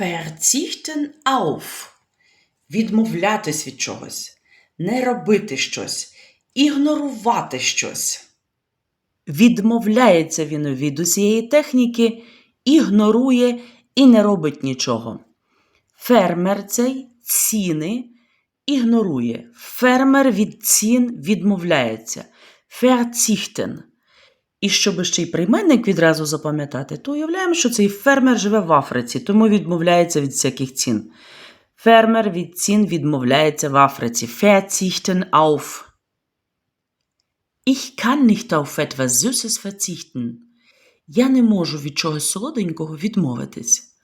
Verzichten auf. Відмовлятись від чогось, не робити щось, ігнорувати щось. Відмовляється він від усієї техніки, ігнорує і не робить нічого. Фермер цей ціни ігнорує. Фермер від цін відмовляється. Verzichten. І щоб ще й прийменник відразу запам'ятати, то уявляємо, що цей фермер живе в Африці, тому відмовляється від всяких цін. Фермер від цін відмовляється в Африці. Verzichten auf. Ich kann nicht auf etwas Süßes verzichten. Я не можу від чогось солоденького відмовитись.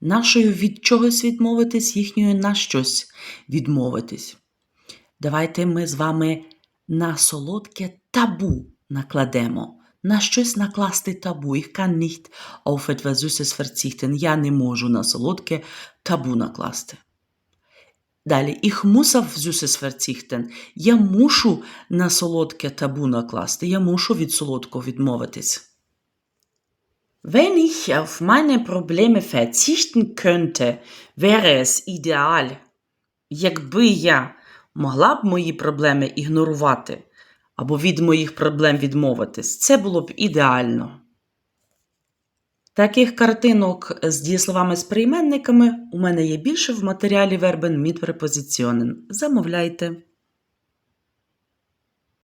Нашою від чогось відмовитись, їхньою на щось відмовитись. Давайте ми з вами на солодке табу накладемо. На щось накласти табу. Ich kann nicht auf etwas Süßes verzichten. Я не можу на солодке табу накласти. Далі, ich muss auf Süßes verzichten. Я мушу на солодке табу накласти. Я мушу від солодкого відмовитись. Wenn ich auf meine Probleme verzichten könnte, wäre es ideal. Якби я могла б мої проблеми ігнорувати або від моїх проблем відмовитись, це було б ідеально. Таких картинок з дієсловами з прийменниками у мене є більше в матеріалі Verben mit Prepositionen. Замовляйте.